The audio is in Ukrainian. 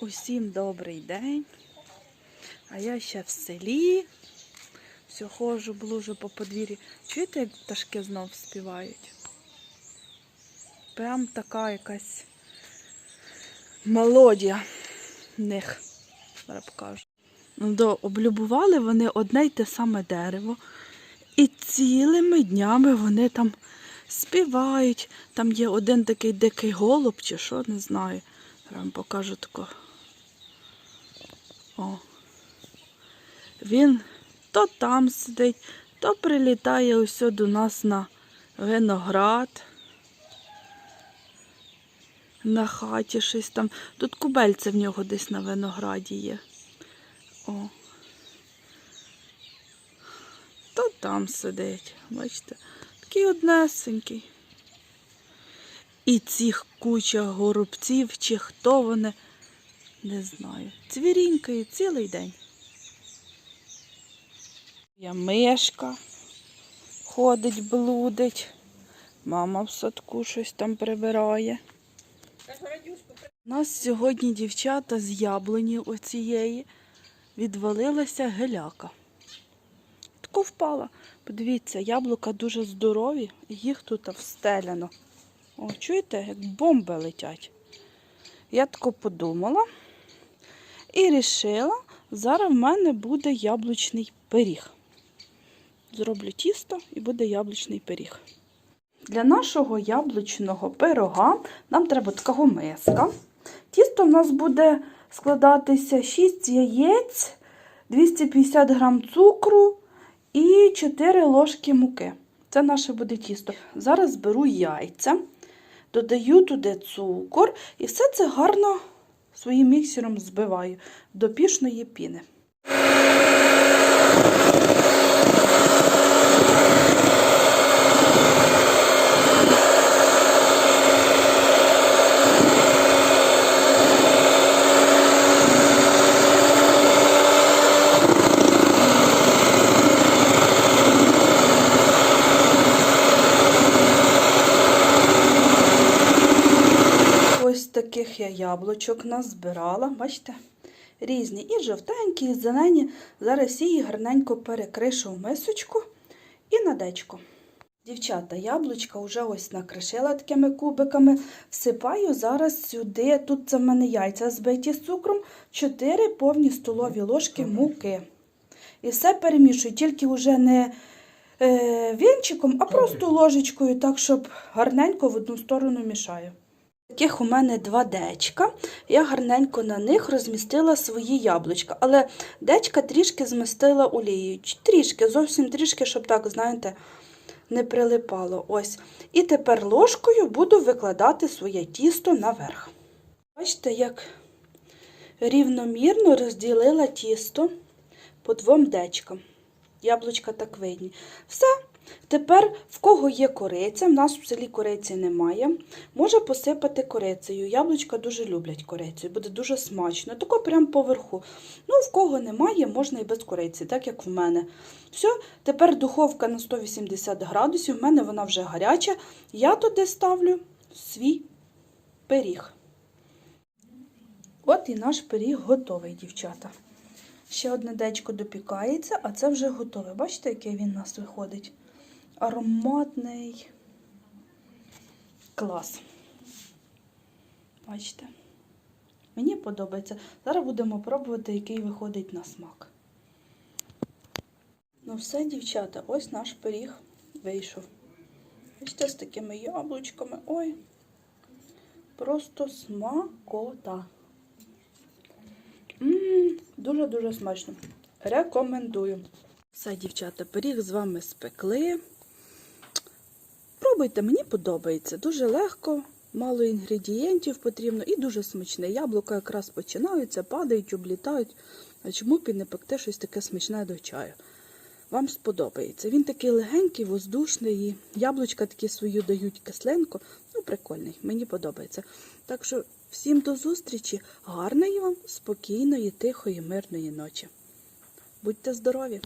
Усім добрий день. А я ще в селі. Все ходжу, блужу по подвір'ї. Чуєте, як пташки знов співають? Прям така якась мелодія в них. Зараз покажу. Ну, до, облюбували вони одне й те саме дерево. І цілими днями вони там співають. Там є один такий дикий голуб, чи що, не знаю. Зараз вам покажу тако. О. Він то там сидить, то прилітає ось до нас на виноград. На хаті щось там. Тут кубельце в нього десь на винограді є. О. То там сидить. Бачите, такий однесенький. І цих куча горобців, чи хто вони, не знаю. Цвірінькає цілий день. Я мишка ходить, блудить. Мама в садку щось там прибирає. У нас сьогодні дівчата з яблуні оцієї відвалилася геляка. Тако впала. Подивіться, яблука дуже здорові, їх тут встеляно. О, чуєте, як бомби летять. Я тако подумала і рішила, зараз в мене буде яблучний пиріг. Зроблю тісто і буде яблучний пиріг. Для нашого яблучного пирога нам треба такого миска. Тісто в нас буде складатися 6 яєць, 250 грам цукру і 4 ложки муки. Це наше буде тісто. Зараз беру яйця, додаю туди цукор і все це гарно своїм міксером збиваю до пішної піни. Ось таких я яблучок назбирала, бачите? Різні. І жовтенькі, і зелені. Зараз всі їх гарненько перекришу в мисочку і на дечко. Дівчата, яблучка вже ось накришила такими кубиками. Всипаю зараз сюди, тут це в мене яйця збиті з цукром, 4 повні столові ложки муки. І все перемішую, тільки вже не е, вінчиком, а просто ложечкою, так, щоб гарненько в одну сторону мішаю. Таких у мене два дечка. Я гарненько на них розмістила свої яблучка. Але дечка трішки змістила олією. Трішки, зовсім трішки, щоб так, знаєте, не прилипало. Ось. І тепер ложкою буду викладати своє тісто наверх. Бачите, як рівномірно розділила тісто по двом дечкам. Яблучка так видні. Все. Тепер, в кого є кориця, в нас в селі кориці немає, може посипати корицею. Яблучка дуже люблять корицю, буде дуже смачно. Тако прямо поверху. Ну, в кого немає, можна і без кориці, так як в мене. Все, тепер духовка на 180 градусів, в мене вона вже гаряча. Я туди ставлю свій пиріг. От і наш пиріг готовий, дівчата. Ще одне дечко допікається, а це вже готове. Бачите, який він у нас виходить? Ароматний клас. Бачите? Мені подобається. Зараз будемо пробувати, який виходить на смак. Ну все, дівчата, ось наш пиріг вийшов. Бачите, з такими яблучками. Ой, просто смакота. Дуже-дуже смачно. Рекомендую. Все, дівчата, пиріг з вами спекли. Пробуйте, мені подобається. Дуже легко, мало інгредієнтів потрібно і дуже смачне. Яблука якраз починаються, падають, облітають. А чому б і не пекти щось таке смачне до чаю? Вам сподобається. Він такий легенький, воздушний, і яблучка такі свою дають кисленько. Ну, прикольний, мені подобається. Так що всім до зустрічі, гарної вам, спокійної, тихої, мирної ночі. Будьте здорові!